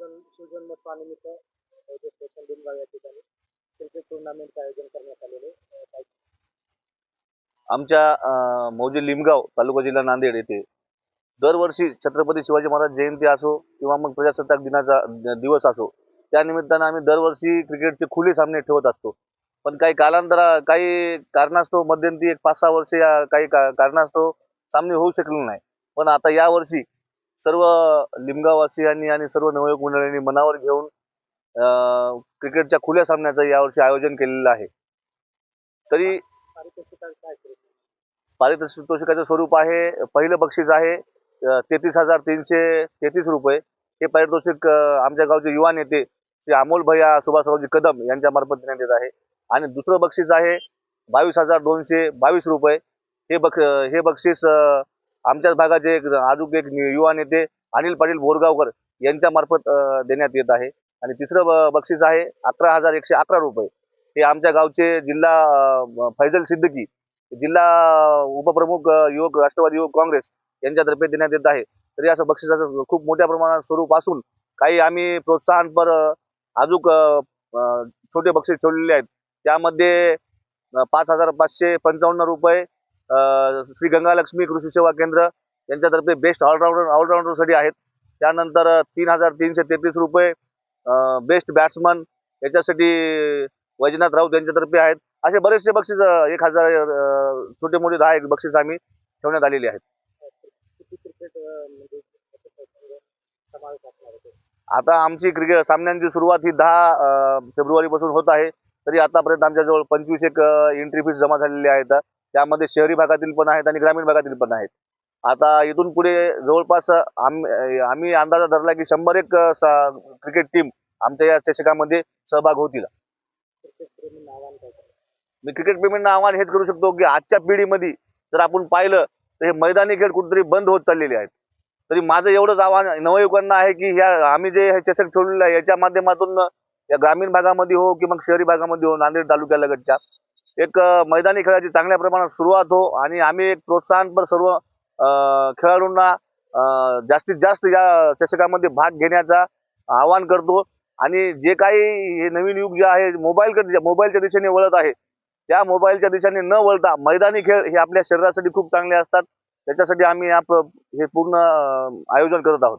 शिवजन शिवजन्मोत्सवानिमित्त जे स्टेशन या ठिकाणी क्रिकेट टुर्नामेंटचं आयोजन करण्यात आलेले आमच्या मौजे लिमगाव तालुका जिल्हा नांदेड येथे दरवर्षी छत्रपती शिवाजी महाराज जयंती असो किंवा मग प्रजासत्ताक दिनाचा दिवस असो त्या निमित्तानं आम्ही दरवर्षी क्रिकेटचे खुले सामने ठेवत असतो. पण काही कालांतरा काही कारणास्तव मध्यंतरी एक पाच सहा वर्ष या काही का- कारणास्तव सामने होऊ शकले नाही. पण आता यावर्षी सर्व लिमगावासियांनी आणि सर्व नवयुवक मंडळांनी मनावर घेऊन क्रिकेटच्या खुल्या सामन्याचं यावर्षी आयोजन केलेलं आहे. तरी पारितोषिकाचं स्वरूप आहे? पहिलं बक्षीस आहे तेहतीस हजार तीनशे तेहतीस रुपये. हे पारितोषिक आमच्या गावचे युवा नेते श्री अमोल भैया सुभाषरावजी कदम यांच्या मार्फत देण्यात येत आहे. आणि दुसरं बक्षीस आहे बावीस हजार दोनशे बावीस रुपये. हे बक हे बक्षीस आमच्याच भागाचे एक अजून एक युवा नेते अनिल पाटील बोरगावकर यांच्या मार्फत देण्यात येत आहे. आणि तिसरं बक्षीस आहे अकरा हजार एकशे अकरा रुपये. हे आमच्या गावचे जिल्हा फैजल सिद्दकी जिल्हा उपप्रमुख युवक राष्ट्रवादी युवक काँग्रेस यांच्यातर्फे देण्यात येत आहे. तरी असं बक्षिसाचं खूप मोठ्या प्रमाणात स्वरूप असून काही आम्ही प्रोत्साहनपर अ, अजूक छोटे बक्षीस ठेवलेले आहेत. त्यामध्ये पाच हजार पाचशे पंचावन्न रुपये श्री गंगालक्ष्मी कृषी सेवा केंद्र यांच्यातर्फे बेस्ट ऑलराऊंडर ऑलराऊंडरसाठी आहेत. त्यानंतर तीन हजार तीनशे तेहतीस रुपये बेस्ट बॅट्समन याच्यासाठी वैजनाथ राऊत यांच्यातर्फे आहेत. असे बरेचसे बक्षीस एक हजार छोटे मोठे दहा एक बक्षीस आम्ही ठेवण्यात आलेले आहेत. आता आमची क्रिकेट सामन्यांची सुरुवात ही दहा फेब्रुवारी पासून होत आहे. तरी आतापर्यंत आमच्याजवळ पंचवीस एक एंट्री फीस जमा झालेली आहेत. त्यामध्ये शहरी भागातील पण आहेत आणि ग्रामीण भागातील पण आहेत. आता इथून पुढे जवळपास आम्ही अंदाजा धरला की शंभर एक क्रिकेट टीम आमच्या या चषकामध्ये सहभाग होतील. क्रिकेट आव्हान मी क्रिकेट प्रेमींना आव्हान हेच करू शकतो की आजच्या पिढीमध्ये जर आपण पाहिलं तर हे मैदानी खेळ कुठेतरी बंद होत चाललेले आहेत. तरी माझं एवढंच आव्हान नवयुवकांना आहे की ह्या आम्ही जे हे चषक ठेवलेलं आहे याच्या माध्यमातून या ग्रामीण भागामध्ये हो की मग शहरी भागामध्ये हो नांदेड तालुक्यालगतच्या एक मैदानी खेळाची चांगल्या प्रमाणात सुरुवात हो आणि आम्ही एक प्रोत्साहनपर सर्व खेळाडूंना जास्तीत जास्त या चषकामध्ये भाग घेण्याचा आवाहन करतो. आणि जे काही हे नवीन युग जे आहे मोबाईलकडे मोबाईलच्या दिशेने वळत आहे त्या मोबाईलच्या दिशेने न वळता मैदानी खेळ हे आपल्या शरीरासाठी खूप चांगले असतात. त्याच्यासाठी आम्ही या हे पूर्ण आयोजन करत आहोत.